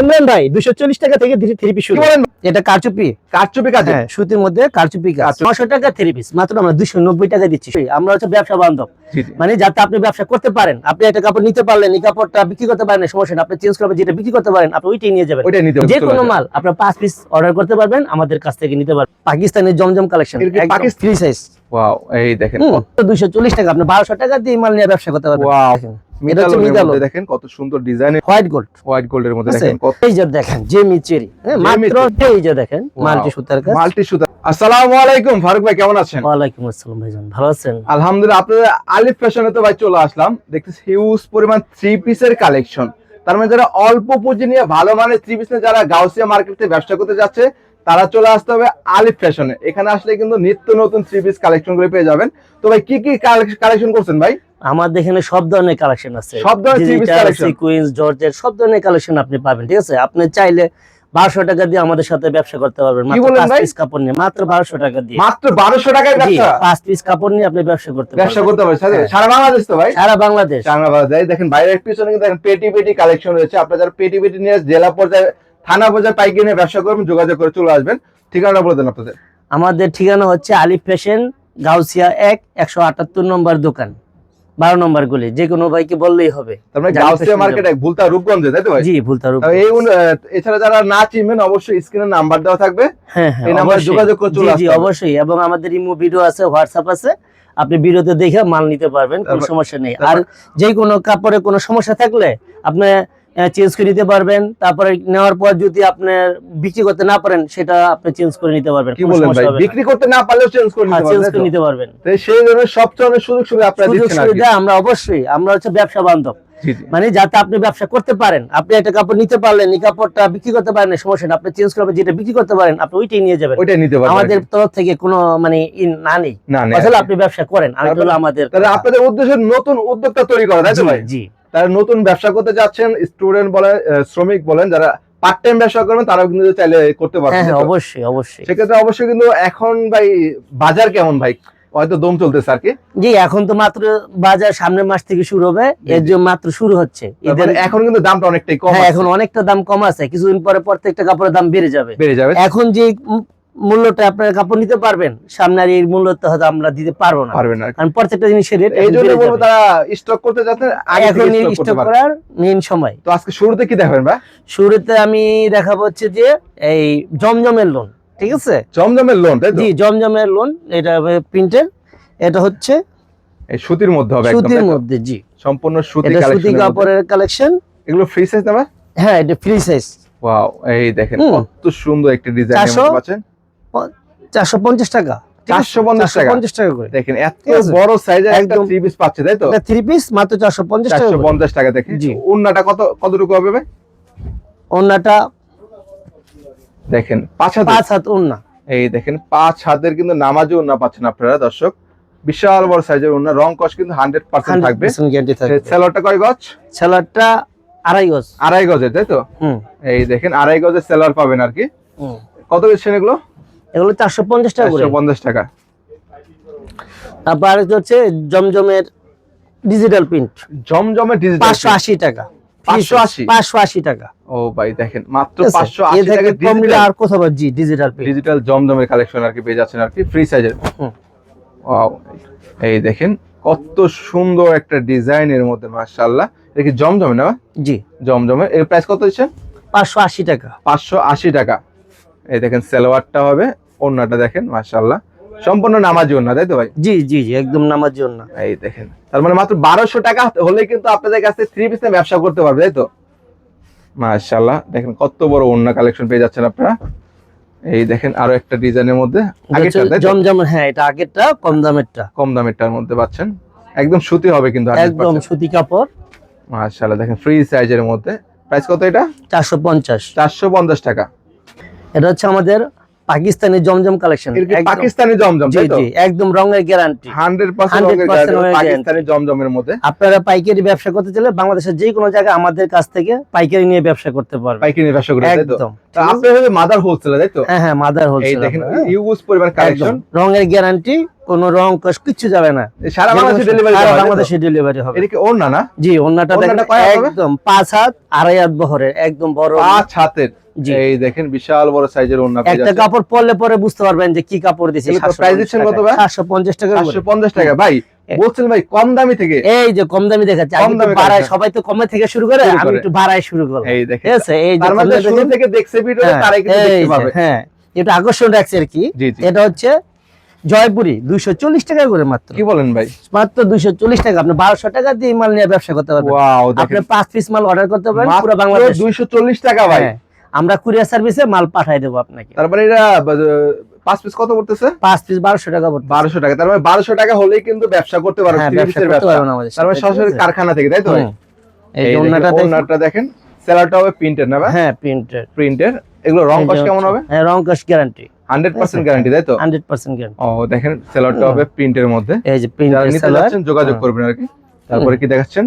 ইমরান ভাই দুশো চল্লিশ টাকা থেকে থ্রি পিস শুরু। এটা কারচুপি? কারচুপি কাজে? হ্যাঁ সুতির মধ্যে কারচুপি কাজ। টাকা থ্রি পিস মাত্র আমরা দুশো নব্বই টাকা দিচ্ছি। আমরা হচ্ছে ব্যবসা বান্ধব। মানে যাতে আপনি ব্যবসা করতে পারেন আপনি একটা কাপড় নিতে পারলেন এই কাপড়টা বিক্রি করতে পারেন সমস্যা নেই। আপনি চেঞ্জ করবেন যেটা বিক্রি করতে পারেন আপনি ওইটাই নিয়ে যাবেন। ওইটাই নিতে যে কোনো মাল আপনার পাঁচ পিস অর্ডার করতে পারবেন আমাদের কাছ থেকে নিতে পারবেন। পাকিস্তানের Zamzam collection Pakistan- size wow এই দেখেন। দুইশো চল্লিশ টাকা আপনি বারোশো টাকা দিয়ে মাল নিয়ে ব্যবসা করতে পারবেন। দেখেন, এটা হচ্ছে মিতালোর মিতালো মধ্যে দেখেন কত সুন্দর ডিজাইনের হোয়াইট গোল্ড হোয়াইট গোল্ডের মধ্যে দেখেন কত এই যে দেখেন যে মিচেরি হ্যাঁ, মাত্র এই যে দেখেন মাল্টি সুতার কাজ। মাল্টি সুতা আসসালামু আলাইকুম ফারুক ভাই কেমন আছেন? ওয়ালাইকুম আসসালাম ভাইজান ভালো আছেন? আলহামদুলিল্লাহ আপনাদের আলিফ ফ্যাশনে তো ভাই চলে আসলাম। দেখতেছি হিউজ পরিমাণ থ্রি পিসের কালেকশন তার মানে যারা অল্প পুঁজি নিয়ে ভালো মানের থ্রি পিস নিয়ে যারা গাউসিয়া মার্কেটে ব্যবসা করতে যাচ্ছে তারা চলে আসতে হবে আলিফ ফ্যাশনে। এখানে আসলে কিন্তু নিত্য নতুন থ্রি পিস কালেকশনগুলো পেয়ে যাবেন। তো ভাই কি কি কালেকশন করছেন ভাই? আমাদের এখানে সব ধরনের কালেকশন আছে। সব ধরনের সিকুয়েন্স জর্জের সব ধরনের কালেকশন আপনি পাবেন ঠিক আছে? আপনি চাইলে বারোশো টাকা দিয়ে আমাদের সাথে ব্যবসা করতে পারবেন? পিস কাপড় নিয়ে মাত্র বারোশো টাকা দিয়ে। মাত্র বারোশো পাঁচ পিস কাপড় নিয়ে আপনি ব্যবসা করতে ব্যবসা করতে হ্যাঁ। সারা বাংলাদেশ তো ভাই? সারা বাংলাদেশ। চাংলা বাজার দেখেন বাইরের পিছনে কিন্তু দেখেন পেটি পেটি কালেকশন রয়েছে। আপনারা যারা পেটি পেটি নিয়ে জেলা পর্যায়ে থানা পর্যায়ে পাইকারি নিয়ে ব্যবসা করবেন যোগাযোগ করে চলে আসবেন। ঠিকানা বলে দেন আপনাদের। আমাদের ঠিকানা হচ্ছে আলিফ ফ্যাশন গাউসিয়া এক একশো আটাত্তর নম্বর দোকান। বারো নম্বর গুলি যে কোনো ভাইকে বললেই হবে। তার মানে জানি গাউসিয়া fashion মার্কেট এক ভুলতা রূপগঞ্জে তাই তো ভাই? জি ভুলতার তো এই এছাড়া যারা না চিনবেন অবশ্যই স্ক্রিনে নাম্বার দেওয়া থাকবে। হ্যাঁ হ্যাঁ এই নাম্বারে যোগাযোগ করে চলে। অবশ্যই। এবং আমাদের ইমো ভিডিও আছে হোয়াটসঅ্যাপ আছে। আপনি ভিডিওতে দেখে মাল নিতে পারবেন কোনো সমস্যা নেই। আর যে কোনো কাপড়ে কোনো সমস্যা থাকলে আপনি চেঞ্জ করে নিতে পারবেন। তারপরে নেওয়ার পর যদি আপনার বিক্রি করতে না পারেন সেটা আপনি চেঞ্জ করে নিতে পারবেন। কি বলেন ভাই? বিক্রি করতে না পারলেও চেঞ্জ করে হ্যাঁ নিতে চেঞ্জ পারবেন করে নিতে পারবেন। তো সেই ধরনের সব ধরনের সুযোগ সুবিধা আপনারা দিচ্ছেন আর সুবিধা আমরা অবশ্যই আমরা হচ্ছে ব্যবসা বান্ধব। মানে যাতে আপনি ব্যবসা করতে পারেন আপনি একটা কাপড় নিতে পারলেন এই কাপড়টা বিক্রি করতে পারেন না, সমস্যা নেই আপনি চেঞ্জ করবেন যেটা বিক্রি করতে পারেন আপনি ওইটাই নিয়ে যাবেন। ওইটাই নিতে পারবেন আমাদের তরফ থেকে কোনো মানে না নেই। না না আসলে আপনি ব্যবসা করেন আমি তারপরে- হলো আমাদের তাহলে আপনাদের উদ্দেশ্য নতুন উদ্যোক্তা তৈরি করা তাই তো ভাই? জি। তারা নতুন ব্যবসা করতে যাচ্ছেন স্টুডেন্ট বলেন শ্রমিক বলেন যারা পার্ট টাইম ব্যবসা করবেন তারাও কিন্তু চাইলে করতে হ্যাঁ পারবেন হ্যাঁ অবশ্যই অবশ্যই। সেক্ষেত্রে অবশ্যই কিন্তু এখন ভাই বাজার কেমন ভাই? হয়তো দম চলতেছে আর কি। জি এখন তো মাত্র বাজার সামনের মাস থেকে শুরু হবে এর জন্য মাত্র শুরু হচ্ছে। এদের এখন কিন্তু দামটা অনেকটাই কম হ্যাঁ এখন অনেকটা দাম কম আছে কিছুদিন পরে প্রত্যেকটা কাপড়ের দাম বেড়ে যাবে। বেড়ে যাবে। এখন যে মূল্যটা আপনার কাপড় নিতে পারবেন। সামনে আর এই মূল্যটা হয়তো আমরা দিতে পারব না। পারবেন না। কারণ প্রত্যেকটা জিনিসের রেট এই জন্য বলব তারা স্টক করতে যাচ্ছেন এখন স্টক করার মেইন সময়। তো আজকে শুরুতে কি দেখাবেন ভাই? শুরুতে আমি দেখাবো হচ্ছে যে এই জমজমের লোন ঠিক আছে? জমজমের লোন তাই তো? জি জমজমের লোন এটা প্রিন্টের এটা হচ্ছে এই সুতির মধ্যে হবে একদম সুতির মধ্যে জি। সম্পূর্ণ সুতি এটা সুতি কাপড়ের কালেকশন এগুলো ফ্রি সাইজ না ভাই? হ্যাঁ এটা ফ্রি সাইজ ওয়াও এই দেখেন। কত সুন্দর একটি ডিজাইন পাচ্ছেন। চারশো পঞ্চাশ টাকা। আছে? 450 টাকা? 450 টাকা করে। দেখেন এত বড় সাইজের একটা। থ্রি পিস পাচ্ছে তাই তো? থ্রি পিস মাত্র চারশো পঞ্চাশ টাকা চারশো। পঞ্চাশ টাকা দেখেন। জি। কত কতটুকু হবে ভাই? দেখেন পাঁচ হাত পাঁচ হাত এই দেখেন পাঁচ হাতের কিন্তু নামাজে উন্না পাচ্ছেন আপনারা দর্শক। বিশাল বড় সাইজের উন্না রং কস কিন্তু হান্ড্রেড পার্সেন্ট থাকবে। গ্যারান্টি থাকবে। সেলরটা কয় গজ? সেলারটা আড়াই গজ। আড়াই গজের তাই তো? হুম। এই দেখেন আড়াই গজের সেলার পাবেন আর কি। কত বেচছেন এগুলো? এগুলো চারশো পঞ্চাশ টাকা করে। পঞ্চাশ টাকা। তারপর হচ্ছে জমজমের ডিজিটাল প্রিন্ট জমজমের ডিজিটাল পাঁচশো আশি টাকা। পাঁচশো আশি? টাকা। ও ভাই দেখেন মাত্র পাঁচশো আশি টাকা কম আর কোথাও জি ডিজিটাল ডিজিটাল জমজমের কালেকশন আর কি পেয়ে যাচ্ছেন আর কি ফ্রি সাইজের এই দেখেন কত সুন্দর একটা ডিজাইনের মধ্যে মাশাআল্লাহ। এটা কি জমজমে না জি। জমজমে। এর প্রাইস কত দিচ্ছেন? পাঁচশো আশি টাকা। পাঁচশো আশি টাকা। এই দেখেন সালোয়ারটা হবে ওড়নাটা দেখেন মাশাআল্লাহ। সম্পূর্ণ নামাজি ওড়না তাই তো ভাই? জি জি জি একদম নামার জন্য এই দেখেন তার মানে মাত্র বারোশো টাকা হলে কিন্তু আপনাদের কাছে থ্রি পিস ব্যবসা করতে পারবে তাই তো? মাশাআল্লাহ দেখেন কত বড় ওড়না কালেকশন পেয়ে যাচ্ছেন আপনারা। এই দেখেন আরও একটা ডিজাইনের মধ্যে জমজম হ্যাঁ এটা আগেরটা কম দামেরটা। কম দামেরটার মধ্যে পাচ্ছেন। একদম সুতি হবে কিন্তু একদম সুতি কাপড়। মাশাআল্লাহ দেখেন ফ্রি সাইজের মধ্যে। প্রাইস কত এটা? চারশো পঞ্চাশ। চারশো পঞ্চাশ টাকা। এটা হচ্ছে আমাদের পাকিস্তানি জমজম কালেকশন পাকিস্তানি জমজম জি জি একদম রঙের গ্যারান্টি 100% রঙের পাকিস্তানি জমজমের মধ্যে। আপনারা পাইকারি ব্যবসা করতে চাইলে বাংলাদেশের যে কোনো জায়গায় আমাদের কাছ থেকে পাইকারি নিয়ে ব্যবসা করতে পারবেন। পাইকারি নিয়ে ব্যবসা করে তাই তো? একদম। তা হবে মাদার হোলসেল তাই তো? হ্যাঁ হ্যাঁ মাদার এই দেখেন ইউজ পরিমাণ কালেকশন রঙের গ্যারান্টি কোনো রং কষ কিছু যাবে না। সারা বাংলাদেশে ডেলিভারি সারা বাংলাদেশে ডেলিভারি হবে। এটা কি ওড়না না? জি ওন্নাটা দেখেন হবে? একদম পাঁচ হাত আড়াই হাত বহরের একদম বড়। পাঁচ হাতের। এই দেখেন বিশাল বড় সাইজের ওড়না একটা কাপড় পরলে পরে বুঝতে পারবেন যে কি কাপড় দিচ্ছেন কত ভাই? টাকা 750 টাকা ভাই বলছেন ভাই কম দামি থেকে। এই যে কম দামি দেখাচ্ছে। আমি তো বাড়ায় সবাই তো কমে থেকে শুরু করে আমি একটু বাড়ায় শুরু করলাম। এই ঠিক আছে? এই যে মানে শুরু থেকে দেখছে ভিডিওতে হ্যাঁ, তারাই কিন্তু দেখতে পাবে। হ্যাঁ এটা আকর্ষণ রাখছে আর কি। এটা হচ্ছে জয়পুরি দুইশো চল্লিশ টাকা করে মাত্র। কি বলেন ভাই? মাত্র দুইশো চল্লিশ টাকা। আপনি বারোশো টাকা দিয়ে মাল নিয়ে ব্যবসা করতে পারবেন। আপনি পাঁচ পিস মাল অর্ডার করতে পারবেন পুরো বাংলাদেশ। 240 টাকা ভাই। হ্যাঁ, আমরা কুরিয়ার সার্ভিসে মাল পাঠাই দেবো আপনাকে। তারপরে এটা পাঁচ পিস কত পড়তেছে? পাঁচ পিস বারোশো টাকা পড়বে বারোশো টাকা। তার মানে বারোশো টাকা হলেই কিন্তু ব্যবসা করতে পারবে হ্যাঁ আমাদের তার মানে সরাসরি কারখানা থেকে তাই তো? এই যে দেখেন, সেলারটা হবে প্রিন্টেড না হ্যাঁ প্রিন্টেড প্রিন্টের এগুলো রং কস কেমন হবে? হ্যাঁ রং কস গ্যারান্টি হান্ড্রেড পার্সেন্ট গ্যারান্টি তাই তো? হান্ড্রেড পার্সেন্ট গ্যারান্টি ও দেখেন সেলারটা হবে প্রিন্টের মধ্যে। এই যে যাচ্ছেন যোগাযোগ করবেন আর কি। তারপরে কি দেখাচ্ছেন?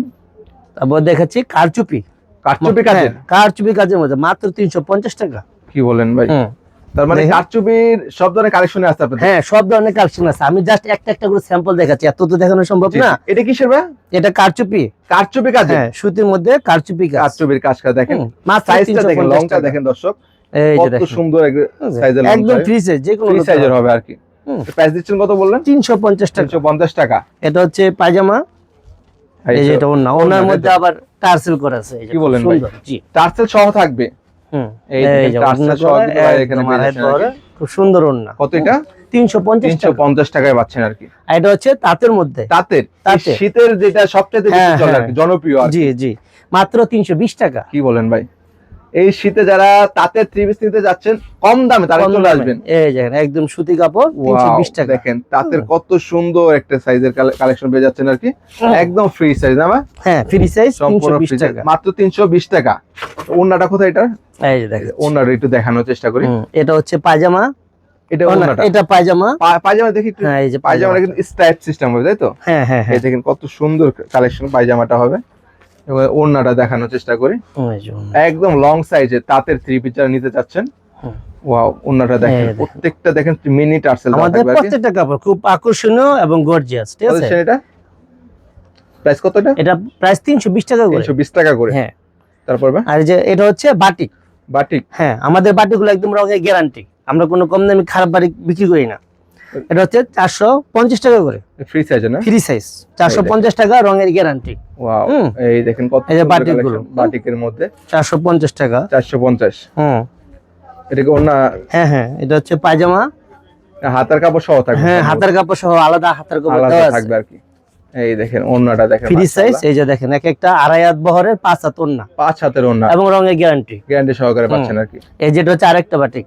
তারপর দেখাচ্ছি কারচুপি। কারচুপি কাজের? হ্যাঁ, কারচুপি কাজের মধ্যে মাত্র তিনশো পঞ্চাশ টাকা। কি বলেন ভাই? তার মানে কারচুপির সব ধরনের কালেকশনে আসতে আপনাদের? হ্যাঁ সব ধরনের কালেকশন আছে। আমি জাস্ট একটা একটা করে স্যাম্পল দেখাচ্ছি। এত তো দেখানো সম্ভব না। এটা কিসের ভাই? এটা কারচুপি। কারচুপি কাজের? হ্যাঁ সুতির মধ্যে কারচুপি কাজ। কারচুপির কাজটা দেখেন। মাত্র সাইজটা দেখেন লংটা দেখেন দর্শক। এই যে কত দেখেন। সুন্দর সাইজের একদম ফ্রি সাইজ যে কোনো সাইজের হবে আর কি। প্রাইস দিচ্ছেন কত বললেন? তিনশো পঞ্চাশ টাকা। তিনশো পঞ্চাশ টাকা। এটা হচ্ছে পায়জামা। এই যে এটা ওনা ওনার মধ্যে আবার টার্সেল করা আছে কি খুব বলেন ভাই? সুন্দর জি। টার্সেল সহ থাকবে? হুম। এই টার্সেল সহ এখানে খুব সুন্দর ওনা কত এটা? তিনশো পঞ্চাশ তিনশো টাকা পঞ্চাশ টাকায় পাচ্ছেন আর কি। এটা হচ্ছে তাঁতের মধ্যে। তাঁতের? শীতের যেটা সবচেয়ে বেশি হ্যাঁ, চলে আর হ্যাঁ। কি জনপ্রিয় আর জি জি। মাত্র তিনশো বিশ টাকা। কি বলেন ভাই? এই শীতে যারা তাঁতের থ্রি পিস নিতে যাচ্ছেন কম দামে তারা চলে আসবেন। এই দেখেন একদম সুতি কাপড় তিনশো Wow, বিশ টাকা। দেখেন তাঁতের কত সুন্দর একটা সাইজের কালেকশন পেয়ে যাচ্ছেন আর কি। একদম ফ্রি সাইজ না? হ্যাঁ ফ্রি সাইজ তিনশো সম্পূর্ণ বিশ free size। টাকা। মাত্র তিনশো বিশ টাকা। ওনাটা কোথায় এটা এই যে দেখেন। ওনাটা একটু দেখানোর চেষ্টা করি। এটা হচ্ছে পায়জামা। এটা ও না, ওনাটা এটা পায়জামা। পা- পায়জামা দেখি হ্যাঁ এই যে পায়জামা কিন্তু স্ট্রাইপ সিস্টেম হবে তাই তো? হ্যাঁ হ্যাঁ হ্যাঁ। এই দেখেন কত সুন্দর কালেকশন পায়জামাটা হবে। ওড়নাটা দেখানোর চেষ্টা করি। একদম লং সাইজে তাঁতের থ্রি পিস যারা নিতে চাচ্ছেন ওয়াও ওড়নাটা দেখেন প্রত্যেকটা দেখেন মিনি টার্সেল আমাদের প্রত্যেকটা কাপড় খুব আকর্ষণীয় এবং গর্জিয়াস ঠিক আছে? এটা? প্রাইস কত এটা? প্রাইস তিনশো বিশ টাকা করে। তিনশো বিশ টাকা করে। হ্যাঁ। তারপর আর যে এটা হচ্ছে বাটিক বাটিক হ্যাঁ আমাদের বাটিগুলো একদম রঙের গ্যারান্টি আমরা কোনো কম দামি খারাপ বাটিক বিক্রি করি না। এটা হচ্ছে চারশো পঞ্চাশ টাকা করে। ফ্রি সাইজে না? ফ্রি সাইজ চারশো পঞ্চাশ টাকা রঙের গ্যারান্টি এই দেখেন কত এই যে সুন্দর বাটিকগুলো। বাটিকের মধ্যে। চারশো পঞ্চাশ টাকা। চারশো পঞ্চাশ। হুম। এটা কি হ্যাঁ হ্যাঁ এটা হচ্ছে পায়জামা। হাতার কাপড় সহ থাকবে। হ্যাঁ হাতের কাপড় সহ আলাদা হাতের কাপড় আলাদা থাকবে আর কি। এই দেখেন ওড়নাটা দেখেন ফ্রি সাইজ এই যে দেখেন এক একটা আড়াই হাত বহরের পাঁচ হাত ওন্না পাঁচ হাতের ওড়না। এবং রঙের গ্যারান্টি গ্যারান্টি সহকারে পাচ্ছেন আর কি। এই যেটা হচ্ছে আরেকটা বাটিক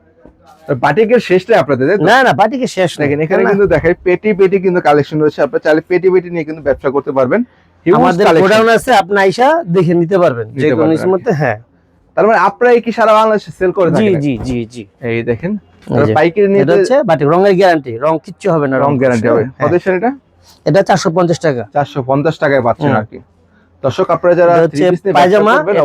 বাটিকের শেষটাই আপনাদের না না বাটিকে শেষ দেখেন এখানে কিন্তু দেখাই পেটি পেটি কিন্তু কালেকশন রয়েছে। আপনারা চাইলে পেটি পেটি নিয়ে কিন্তু ব্যবসা করতে পারবেন। আমাদের গোডাউন আছে আপনি আইসা দেখে নিতে পারবেন। যে কোনো মধ্যে হ্যাঁ। তার মানে আপনারা কি সারা বাংলাদেশে সেল করে থাকেন? জি জি জি। এই দেখেন এই যে, পাইকারি এটা হচ্ছে বাটিক রঙের গ্যারান্টি রং কিচ্ছু হবে না রং গ্যারান্টি হবে। হ্যাঁ, কত এটা এটা চারশো পঞ্চাশ টাকা। চারশো পঞ্চাশ টাকায় পাচ্ছেন হুম। আর কি দর্শক আপনারা যারা নিয়ে পায়জামা, এটা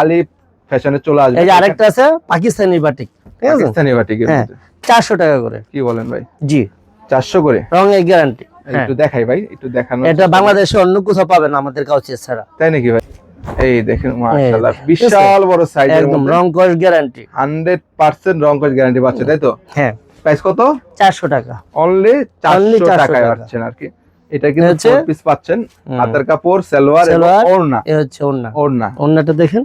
আলিফ ফ্যাশনে চলে আসবে এই যে আরেকটা আছে পাকিস্তানি বাটিক। পাকিস্তানি বাটিকের হ্যাঁ। চারশো টাকা করে। কি বলেন ভাই? জি। চারশো করে? রঙের গ্যারান্টি একটু দেখাই ভাই একটু দেখানো এটা বাংলাদেশে অন্য কোথাও পাবেন আমাদের কাছে ছাড়া। তাই নাকি ভাই? এই দেখেন মাশাআল্লাহ বিশাল বড় সাইজের একদম মধ্যে। রং কস গ্যারান্টি হান্ড্রেড পার্সেন্ট রং কস গ্যারান্টি পাচ্ছে তাই তো? হ্যাঁ। প্রাইস কত? চারশো টাকা। অনলি Only 400 টাকায় পাচ্ছেন আর কি। এটা কিন্তু হচ্ছে- পিস পাচ্ছেন। হাতের কাপড় সালোয়ার এবং ওড়না। এ হচ্ছে ওন্না ওড়না। ওন্নাটা দেখেন।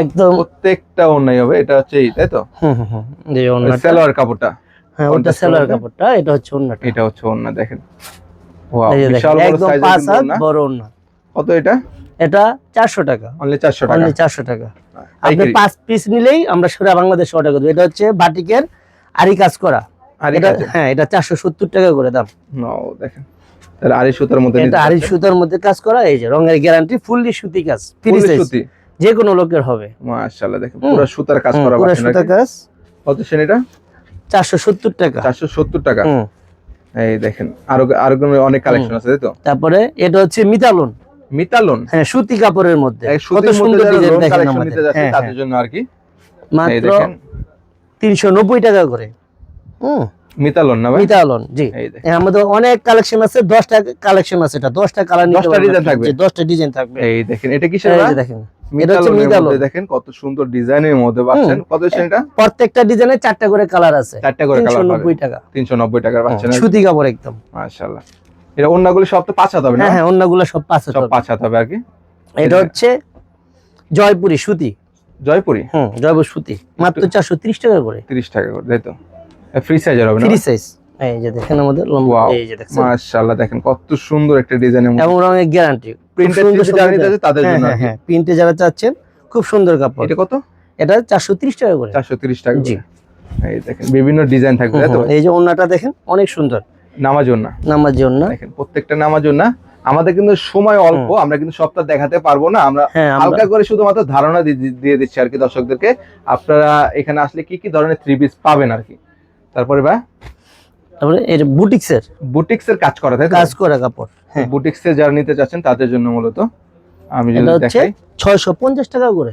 একদম প্রত্যেকটা ওড়নাই হবে এটা হচ্ছে এই তাই তো? হুম হুম সালোয়ার কাপড়টা। হ্যাঁ ওটা সালোয়ার? কাপড়টা এটা হচ্ছে এটা হচ্ছে দেখেন। ওয়াও এই যে দেখেন, বিশাল বড় সাইজের পাঁচ হাত বড় ওন্না কত এটা? টাকা। অনলি 400 টাকা। অনলি চারশো টাকা। আপনি পাঁচ পিস নিলেই আমরা সারা বাংলাদেশ অর্ডার করব এটা হচ্ছে বাটিকের আরি কাজ করা। আর এটা হ্যাঁ এটা চারশো সত্তর টাকা করে দাম। নাও দেখেন। তাহলে আড়াই সুতার মধ্যে এটা আরি সুতার মধ্যে কাজ করা এই যে রঙের গ্যারান্টি ফুললি সুতি কাজ ফ্রি সাইজ সুতি। যে কোনো লোকের হবে। মাশাআল্লাহ দেখেন পুরো সুতার কাজ করা পুরো পাচ্ছেন সুতা কাজ। কত সেন এটা চারশো সত্তর টাকা। 470 টাকা। এই দেখেন আরও আরও অনেক কালেকশন আছে তাই তো? তারপরে এটা হচ্ছে মিতালন। মিতালন? হ্যাঁ সুতি কাপড়ের মধ্যে। কত সুন্দর ডিজাইন দেখেন কালেকশন আমাদের। হ্যাঁ, তাদের হ্যাঁ। জন্য আর কি? মাত্র দেখেন। তিনশো নব্বই টাকা করে। হুম। মিতালন না ভাই? মিতালন জি। এই আমাদের অনেক কালেকশন আছে দশটা কালেকশন আছে এটা। দশটা কালার নিতে 10টা পারবেন design আপনি। থাকবে? জি, দশটা ডিজাইন থাকবে। এই দেখেন এটা কিসের এই দেখেন। এটা হচ্ছে মিতালনের দেখেন কত সুন্দর ডিজাইনের মধ্যে পাচ্ছেন। কত সেটা প্রত্যেকটা ডিজাইনে চারটা করে কালার আছে। চারটা করে তিনশো কালার নব্বই টাকা। তিনশো নব্বই পাচ্ছেন। সুতি কাপড় একদম। মাশাআল্লাহ। এটা অন্যগুলো সব তো পাঁচ হবে না? হ্যাঁ হ্যাঁ সব পাঁচ সব হবে। আর কি? এটা হচ্ছে জয়পুরি সুতি। জয়পুরি? হুম জয়পুর সুতি। মাত্র চারশো ত্রিশ টাকা করে। তিরিশ টাকা করে তাই তো? ফ্রি সাইজের হবে না? ফ্রি সাইজ এই যে দেখেন আমাদের লম্বা এই যে দেখছেন? মাশাআল্লাহ দেখেন কত সুন্দর একটা এবং রঙের গ্যারান্টি যারা নিতে তাদের জন্য হ্যাঁ প্রিন্টে যারা চাচ্ছেন খুব সুন্দর কাপড়। এটা কত? এটা চারশো ত্রিশ টাকা করে। চারশো তিরিশ টাকা জি। এই দেখেন বিভিন্ন ডিজাইন থাকবে তো? এই যে ওন্নাটা দেখেন অনেক সুন্দর। নামাজ না নামার জন্য দেখেন প্রত্যেকটা নামাজ না আমাদের কিন্তু সময় অল্প আমরা কিন্তু সবটা দেখাতে পারব না। আমরা হ্যাঁ হালকা করে শুধুমাত্র ধারণা দিয়ে দিচ্ছি আর কি দর্শকদেরকে। আপনারা এখানে আসলে কি কি ধরনের থ্রি পিস পাবেন আর কি? তারপরে বা তারপরে এর বুটিক্সের বুটিক্স এর কাজ করা তাই কাজ করা কাপড় হ্যাঁ। বুটিক্স যারা নিতে চাচ্ছেন তাদের জন্য মূলত আমি যদি দেখাই। ছয়শো পঞ্চাশ টাকা করে।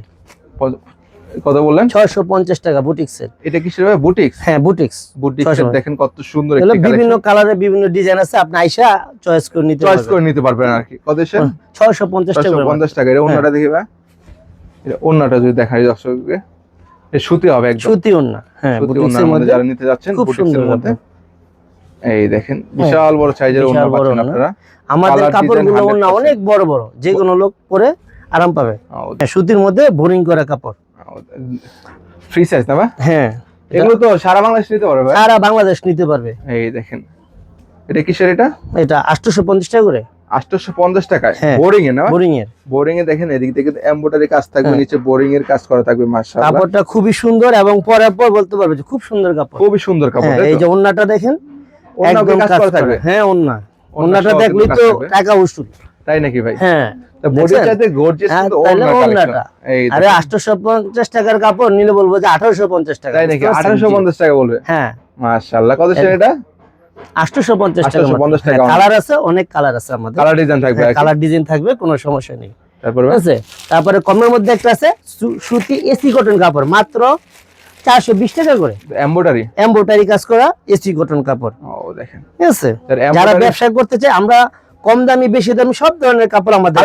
কত বললেন? ছয়শো পঞ্চাশ টাকা বুটিক্সের। এটা কিসের ভাই বুটিক্স? হ্যাঁ বুটিক্স। বুটিক্সের দেখেন কত সুন্দর একটি বিভিন্ন কালেকশন কালারের বিভিন্ন ডিজাইন আছে আপনি আইসা চয়েস করে নিতে চয়েস পারবেন। করে নিতে পারবেন আর কি। কত এসে ছয়শো পঞ্চাশ টাকা করে। পঞ্চাশ টাকা এটা অন্যটা দেখি ভাই। এটা অন্যটা যদি দেখাই দর্শককে সুতি হবে একদম। সুতি ওন্না হ্যাঁ বুটিক্সের মধ্যে যারা নিতে যাচ্ছেন খুব বুটিক্সের সুন্দর মধ্যে। এই দেখেন বিশাল বড় সাইজের বড় পাচ্ছেন আপনারা। আমাদের কাপড়গুলো 100% অনেক বড় বড় যে কোনো লোক পরে আরাম পাবে। হ্যাঁ, সুতির মধ্যে বোরিং করা কাপড়। ফ্রি সাইজ না ভাই হ্যাঁ। এগুলো তো সারা বাংলাদেশ নিতে পারবে সারা বাংলাদেশ নিতে পারবে। এই দেখেন এটা কিসের এটা? এটা আটশোশো পঞ্চাশ টাকা করে। আটশো পঞ্চাশ টাকায়? হ্যাঁ। বোরিং এ না? বোরিং এর। বোরিং এ দেখেন এদিক থেকে এমব্রয়ডারি কাজ থাকবে হ্যাঁ। নিচে বোরিং এর কাজ করা থাকবে মাশাআল্লাহ। কাপড়টা খুবই সুন্দর এবং পরার পর বলতে পারবে যে খুব সুন্দর কাপড়। খুবই সুন্দর কাপড় হ্যাঁ, এই যে ওন্নাটা দেখেন একদম কাজ কাজ থাকবে। হ্যাঁ ওন্না ওন্নাটা সহ তো টাকা উসুল। তাই নাকি ভাই? হ্যাঁ হ্যাঁ, আরে। পঞ্চাশ টাকার কাপড় নিলে বলব যে আঠারোশো পঞ্চাশ টাকা। তাই নাকি? আঠারোশো পঞ্চাশ টাকা বলবে? হ্যাঁ। মাশাআল্লাহ। কত এটা আটশোশো পঞ্চাশ টাকা 850 টাকা অনেক। কালার আছে অনেক কালার আছে আমাদের। কালার ডিজাইন থাকবে কালার ডিজাইন থাকবে কোনো সমস্যা নেই। তারপরে তারপরে কমের মধ্যে একটা আছে সুতি এসি কটন কাপড়। মাত্র চারশো বিশ টাকা করে। এমব্রয়ডারি এম্বোটারি কাজ করা এসি কটন কাপড়। ও দেখেন। ঠিক আছে? যারা ব্যবসা করতে চায় আমরা কম দামি বেশি দামি সব ধরনের কাপড় আমাদের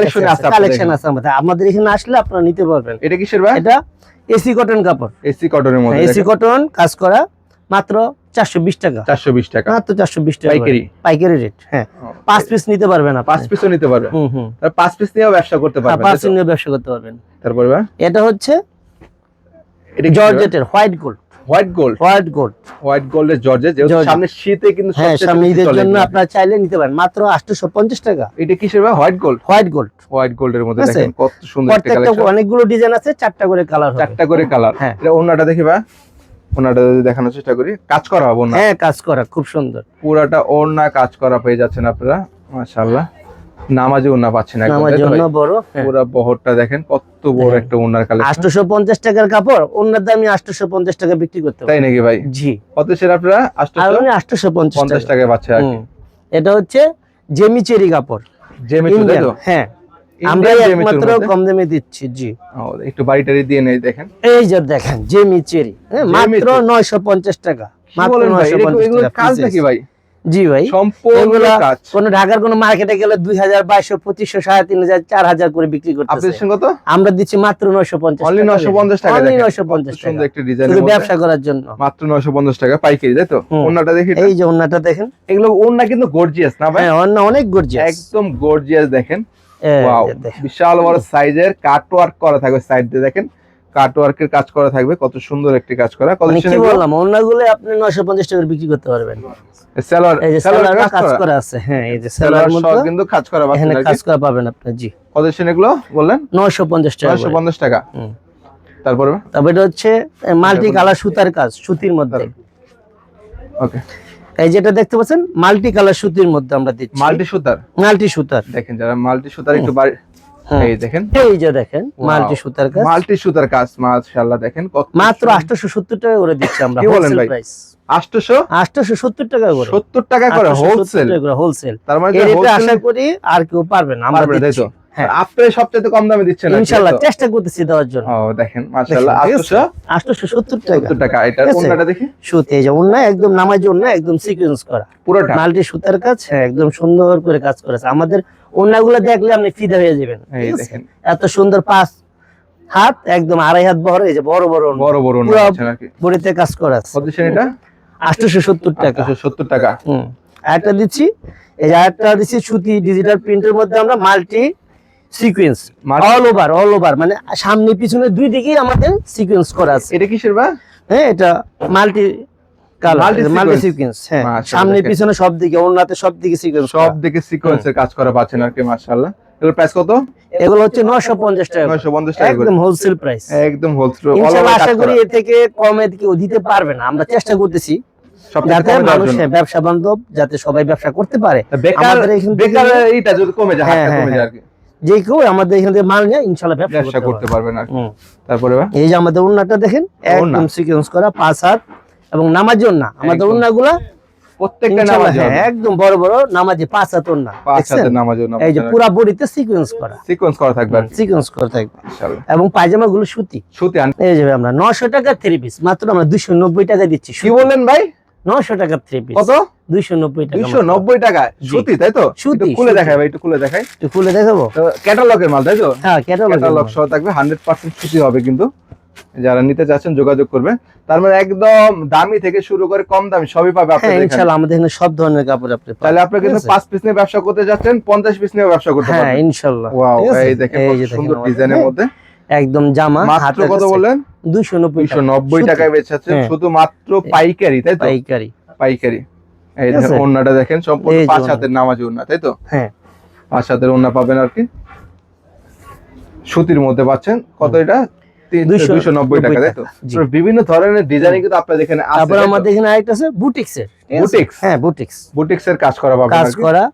কালেকশন আছে। আমাদের। আমাদের এখানে আসলে আপনারা নিতে পারবেন। এটা কিসের ভাই? এটা এসি কটন কাপড়। এসি কটনের মধ্যে এসি কটন কাজ করা মাত্র চারশো বিশ টাকা। চারশো বিশ টাকা। মাত্র চারশো বিশ টাকা পাইকারি? পাইকারি রেট হ্যাঁ। পাঁচ পিস নিতে পারবেন পাঁচ পিসও নিতে পারবে হুম হুম। তার পাঁচ পিস নিয়েও ব্যবসা করতে হ্যাঁ, পারবে পাঁচ পিস নিয়ে ব্যবসা করতে পারবেন। তারপরে এটা হচ্ছে এটা জর্জেটের white gold white gold white gold white গোল্ডের জর্জেট যেহেতু সামনে শীতে কিন্তু হ্যাঁ সামনে ঈদের জন্য আপনারা চাইলে নিতে পারেন। মাত্র আটশোশো পঞ্চাশ টাকা। এটা কিসের ভাই? White gold white gold white গোল্ডের মধ্যে দেখেন কত সুন্দর একটা প্রত্যেকটা কালেকশন অনেকগুলো ডিজাইন আছে চারটা করে কালার চারটা করে কালার হ্যাঁ। এটা ওনাটা দেখি ভাই। ওনাটা যদি দেখানোর চেষ্টা করি। কাজ করা হবে না হ্যাঁ কাজ করা খুব সুন্দর। পুরাটা ওড়না কাজ করা পেয়ে যাচ্ছেন আপনারা। মাশাআল্লাহ। নামাজে ওড়না পাচ্ছেন? বড়। হ্যাঁ। বহরটা দেখেন কত বড় হ্যাঁ। একটা কালেকশন। আটশোশো পঞ্চাশ টাকার কাপড় অন্য দামে আটশোশো পঞ্চাশ টাকা বিক্রি করতে তাই নাকি ভাই? জি। কত সের আপনারা? আর আটশো উনি আটশোশো পঞ্চাশ পঞ্চাশ টাকা। টাকায় পাচ্ছে আর কি। হুম। এটা হচ্ছে জেমি চেরি কাপড়। জেমি হ্যাঁ। আমরা একমাত্র কম দামে দিচ্ছি জি। একটু বাড়িটারি দিয়ে নেই দেখেন। এই যে দেখেন জেমি চেরি। হ্যাঁ, মাত্র চেরি। নয়শো পঞ্চাশ টাকা। মাত্র বলেন ভাই? নয়শো এগুলো পঞ্চাশ এগুলো টাকা কাজ piece নাকি ভাই? জি ভাই। সম্পূর্ণ কাজ। কোন ঢাকার কোন মার্কেটে গেলে দুই হাজার বাইশশো পঁচিশশো সাড়ে তিন হাজার চার হাজার করে বিক্রি করতেছে। সঙ্গে কত? আমরা দিচ্ছি মাত্র নয়শো পঞ্চাশ অনলি নয়শো পঞ্চাশ টাকা অনলি দেখেন। নয়শো পঞ্চাশ সুন্দর একটা ডিজাইন শুধু ব্যবসা করার জন্য। মাত্র নয়শো পঞ্চাশ টাকা পাইকারি তাই তো? হুম। ওনাটা দেখি এই যে ওনাটা দেখেন। এগুলো ওনা কিন্তু গর্জিয়াস না ভাই? হ্যাঁ অন্য অনেক গর্জিয়াস একদম গর্জিয়াস দেখেন। ওয়াও দেখেন। বিশাল বড় সাইজের কাট ওয়ার্ক করা থাকবে সাইড দিয়ে দেখেন। কাট ওয়ার্কের কাজ করা থাকবে কত সুন্দর একটি কাজ করা। মানে কি বললাম অন্যগুলো আপনি নয়শো পঞ্চাশ টাকা বিক্রি করতে পারবেন। সেলার এই যে সেলার কাজ করা। আছে হ্যাঁ এই যে সেলার মতো কিন্তু কাজ করা পাচ্ছেন এখানে কাজ করা পাবেন আপনি জি। কত এগুলো বললেন? নয়শো পঞ্চাশ টাকা নয়শো করে। পঞ্চাশ টাকা। তারপরে? তবে এটা হচ্ছে মাল্টি কালার সুতার কাজ সুতির মধ্যে। ওকে। এই যেটা দেখতে পাচ্ছেন মাল্টি কালার সুতির মধ্যে আমরা দিচ্ছি। মাল্টি সুতার? মাল্টি সুতার। দেখেন যারা মাল্টি সুতার একটু বাড়ি। এই দেখেন। এই যে দেখেন মাল্টি সুতার কাজ। মাল্টি সুতার কাজ মাশাআল্লাহ দেখেন মাত্র আটশোশো সত্তর টাকা করে দিচ্ছি আমরা কি বলেন ভাই? প্রাইস 870 টাকা করে। সত্তর টাকা করে হোলসেল হোলসেল তার মানে এই আশা করি আর কেউ পারবে না আমরা পারবে না, তাই দিচ্ছি। হ্যাঁ। আপনি সবচেয়ে কম দামে দিচ্ছেন চেষ্টা করতেছি দেওয়ার জন্য। ও দেখেন মাশাআল্লাহ দেখেন, ঠিক আছে? 800 আটশোশো সত্তর টাকা এটা? কোনটা দেখি? সুতে যে একদম নামাজ একদম সিকুয়েন্স করা। পুরোটা? মাল্টি সুতার কাজ হ্যাঁ একদম সুন্দর করে কাজ করেছে। আমাদের অন্যগুলো দেখলে আপনি ফিদা হয়ে যাবেন এত সুন্দর পাঁচ হাত একদম আড়াই হাত বড় এই যে বড় বড় বড় বড় বড়িতে কাজ করা আছে। এটা? আটশোশো সত্তর টাকা। 870 টাকা। হুম। আরেকটা দিচ্ছি এই যে আরেকটা দিচ্ছি সুতি ডিজিটাল প্রিন্টের মধ্যে আমরা multi sequence all over all over মানে সামনে পিছনে দুই দিকেই আমাদের সিকোয়েন্স করা আছে। এটা কিসের বা? হ্যাঁ এটা মাল্টি সামনে পিছনে সব দিকে ওনাতে সব দিকে সিকোয়েন্স সব দিকে সিকোয়েন্সের কাজ করা পাচ্ছেন আর কি মাশাআল্লাহ। এগুলোর প্রাইস কত? এগুলো হচ্ছে নশো পঞ্চাশ টাকা। 950 টাকা একদম হোলসেল প্রাইস একদম হোলসেল ইনশাআল্লাহ আশা করি। এ থেকে কমে কেউ দিতে পারবে না। আমরা চেষ্টা করতেছি যাতে মানুষ হ্যাঁ, ব্যবসা বান্ধব যাতে সবাই ব্যবসা করতে পারে। বেকার আমাদের এখান থেকে- বেকার এইটা যদি কমে যায় হ্যাঁ, হাতটা হ্যাঁ, কমে যায় আর কি। যে কেউ আমাদের এখান থেকে মাল নিয়ে ইনশাল্লাহ ব্যবসা করতে পারবে। কি। তারপরে এই যে আমাদের উন্নাটা দেখেন। একদম সিকোয়েন্স করা পাঁচ হাত। এবং নামাজি উন্না আমাদের প্রত্যেকটা নামাজ হ্যাঁ একদম বড় বড় নামাজি পাঁচ হাত উন্না পাঁচ দেখছেন? নামাজ এই যে পুরা বডিতে সিকোয়েন্স করা। সিকোয়েন্স করা থাকবে সিকোয়েন্স করা থাকবে। এবং পায়জামা গুলো সুতি সুতি এই যে আমরা নশো টাকা থ্রি পিস মাত্র আমরা দুইশো নব্বই টাকা দিচ্ছি কি বললেন ভাই? নশো টাকা থ্রি পিস কত? দুইশো নব্বই টাকা দুইশো মাত্র। নব্বই টাকা। সুতি তাই তো? সুতি, খুলে দেখাই ভাই একটু খুলে দেখাই। একটু খুলে দেখাবো? ক্যাটালগের মাল তাই তো? হ্যাঁ ক্যাটালগ ক্যাটালগ সহ থাকবে হান্ড্রেড পার্সেন্ট সুতি হবে কিন্তু। যারা নিতে চাচ্ছেন যোগাযোগ করবে। তার মানে একদম দামি থেকে শুরু করে কম দামি সবই পাবে হ্যাঁ আপনাদের এখানে। আমাদের এখানে সব ধরনের কাপড় আপনি পাবেন। তাহলে আপনি কিন্তু ঠিক আছে? পাঁচ পিস নিয়ে ব্যবসা করতে যাচ্ছেন পঞ্চাশ পিস নিয়ে ব্যবসা করতে পারবেন। হ্যাঁ পারবেন ইনশাল্লাহ ওয়াও এই দেখেন সুন্দর ডিজাইনের হ্যাঁ, মধ্যে। একদম জামা মাত্র কত বললেন? দুইশো নব্বই দুইশো নব্বই সুতি। টাকায় বেচাচ্ছে হ্যাঁ। শুধুমাত্র পাইকারি তাই তো? পাইকারি। পাইকারি। এই দেখেন ওন্নাটা দেখেন সম্পূর্ণ পাঁচ। হাতের নামাজি ওন্না তাই তো? হ্যাঁ। পাঁচ হাতের ওন্না পাবেন আর কি। সুতির মধ্যে পাচ্ছেন। কত এটা? টাকা তাই তো? বিভিন্ন ধরনের ডিজাইন কিন্তু আপনার এখানে আছে তারপর আমাদের এখানে আরেকটা আছে বুটিক্স এর বুটিক্স? হ্যাঁ বুটিক্স। বুটিক্স এর কাজ করা পাবেন কাজ করা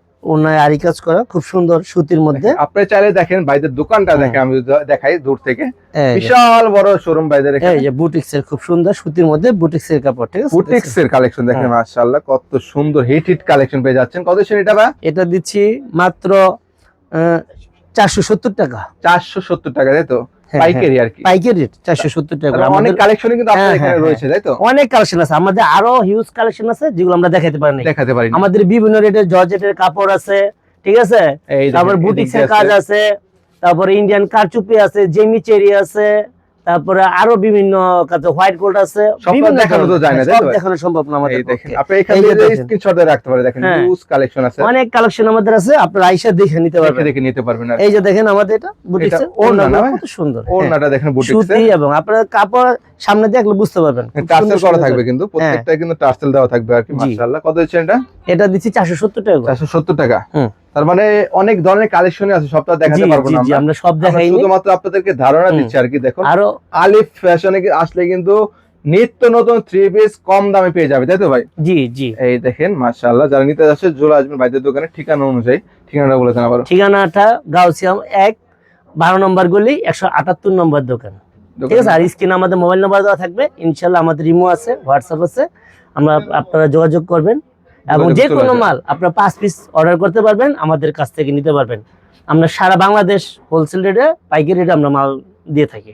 আরি কাজ করা খুব সুন্দর সুতির মধ্যে। আপনি চাইলে দেখেন ভাইদের দোকানটা হ্যাঁ। দেখে আমি দেখাই দূর থেকে। বিশাল বড় শোরুম ভাইদের এখানে। এই যে বুটিক্স এর খুব সুন্দর সুতির মধ্যে বুটিক্স এর কাপড় ঠিক আছে? বুটিক্স এর কালেকশন দেখেন হ্যাঁ। মাশাআল্লাহ কত সুন্দর হিট হিট কালেকশন পেয়ে যাচ্ছেন। কত সেন এটা বা এটা দিচ্ছি মাত্র চারশো সত্তর টাকা। চারশো সত্তর টাকা তাই তো? হ্যাঁ, পাইকারি আর কি। পাইকারি রেট চারশো সত্তর টাকা তাহলে অনেক কালেকশন কিন্তু আপনার হ্যাঁ, এখানে হ্যাঁ, রয়েছে তাই তো? অনেক কালেকশন আছে। আমাদের আরও হিউজ কালেকশন আছে যেগুলো আমরা দেখাতে পারি না দেখাতে পারি আমাদের বিভিন্ন রেটের জর্জেটের কাপড় আছে ঠিক আছে? তারপর বুটিক্সের কাজ আছে। তারপরে ইন্ডিয়ান কারচুপি আছে জেমি চেরি আছে তারপরে আরও বিভিন্ন কাজ হোয়াইট গোল্ড আছে সব দেখানো তো যায় না, তাই সব তো ভাই? দেখানো সম্ভব না আমাদের দেখেন আপনি এখান এই যে থেকে দেখেন। স্ক্রিনশট রাখতে পারে দেখেন হ্যাঁ। হিউজ কালেকশন আছে অনেক কালেকশন আমাদের আছে আপনারা আইসা দেখে নিতে পারবেন দেখে নিতে পারবেন এই যে দেখেন আমাদের এটা বুটিক্স ওড়না না কত সুন্দর হ্যাঁ। ওড়নাটা দেখেন বুটিক্স সুতি এবং আপনারা কাপড় সামনে দেখলে বুঝতে পারবেন টার্সেল করা থাকবে কিন্তু প্রত্যেকটা কিন্তু টার্সেল দেওয়া থাকবে আর কি। মাশাআল্লাহ কত হচ্ছে এটা এটা দিচ্ছি চারশো সত্তর টাকা করে। চারশো সত্তর টাকা হুম। তার মানে অনেক ধরনের কালেকশনই আছে সবটা দেখাতে পারব না জি আমরা। সব দেখাইনি। শুধুমাত্র আপনাদেরকে ধারণা দিচ্ছি আর কি দেখুন। আরও আলিফ ফ্যাশনে আসলে কিন্তু নিত্য নতুন থ্রি পিস কম দামে পেয়ে যাবে তাই তো ভাই? জি জি। এই দেখেন মাশাআল্লাহ যারা নিতে যাচ্ছে চলে আসবেন ভাইদের দোকানে ঠিকানা অনুযায়ী ঠিকানাটা বলে দেন আবার ঠিকানাটা গাউসিয়াম এক বারো নম্বর গলি একশো আটাত্তর নম্বর দোকান। ঠিক আছে আর স্ক্রিনে আমাদের মোবাইল নাম্বার দেওয়া থাকবে ইনশাল্লাহ আমাদের ইমো আছে হোয়াটসঅ্যাপ আছে আমরা আপনারা যোগাযোগ করবেন। এবং যে কোনো মাল আপনার পাঁচ পিস অর্ডার করতে পারবেন আমাদের কাছ থেকে নিতে পারবেন। আমরা সারা বাংলাদেশ হোলসেল রেটে পাইকারি রেটে আমরা মাল দিয়ে থাকি।